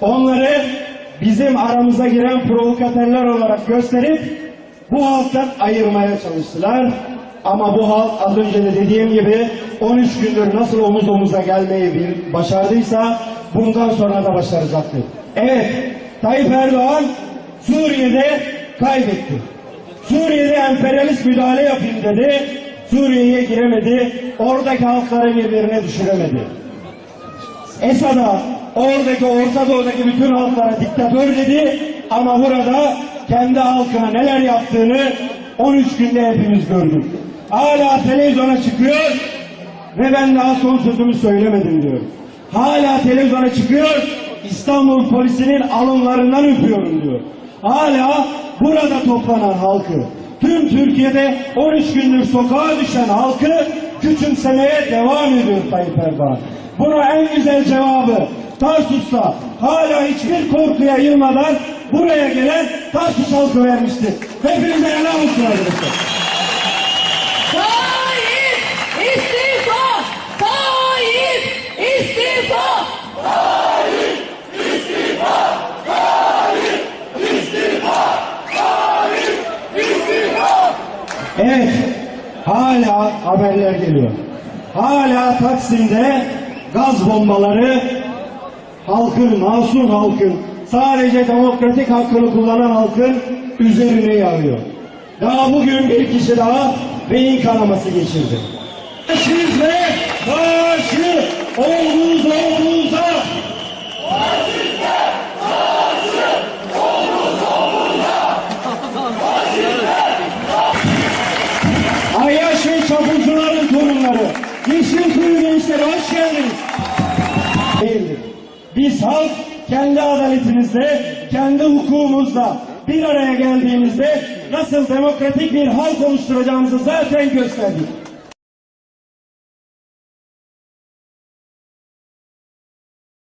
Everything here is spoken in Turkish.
onları bizim aramıza giren provokatörler olarak gösterip bu halktan ayırmaya çalıştılar. Ama bu halk az önce de dediğim gibi 13 gündür nasıl omuz omuza gelmeyi bil- başardıysa bundan sonra da başaracaktır. Evet, Tayyip Erdoğan Suriye'de kaybetti. Suriye'de emperyalist müdahale yapayım dedi. Suriye'ye giremedi. Oradaki halkları birbirine düşüremedi. Esad'a oradaki Orta Doğu'daki bütün halklara diktatör dedi ama burada kendi halkına neler yaptığını 13 günde hepimiz gördük. Hala televizyona çıkıyor ve ben daha son sözümü söylemedim diyor. Hala televizyona çıkıyor İstanbul polisinin alınlarından öpüyorum diyor. Hala burada toplanan halkı, tüm Türkiye'de 13 gündür sokağa düşen halkı küçümsemeye devam ediyor Tayyip Erdoğan. Buna en güzel cevabı Tarsus'ta hala hiçbir korkuya yılmadan buraya gelen Tarsus halkı vermiştir. Hepinize helal olsun arkadaşlar. Tayyip istifa! Tayyip istifa! Evet, hala haberler geliyor. Hala Taksim'de gaz bombaları halkın, masum halkın, sadece demokratik hakkını kullanan halkın üzerine yağıyor. Daha bugün bir kişi daha beyin kanaması geçirdi. Faşizme karşı omuz omuza Ayyaş ve çapulcuların torunları, Yeşil Kuyu gençleri. Değildir. Biz halk kendi adaletimizle, kendi hukukumuzla bir araya geldiğimizde nasıl demokratik bir halk oluşturacağımızı zaten gösterdik.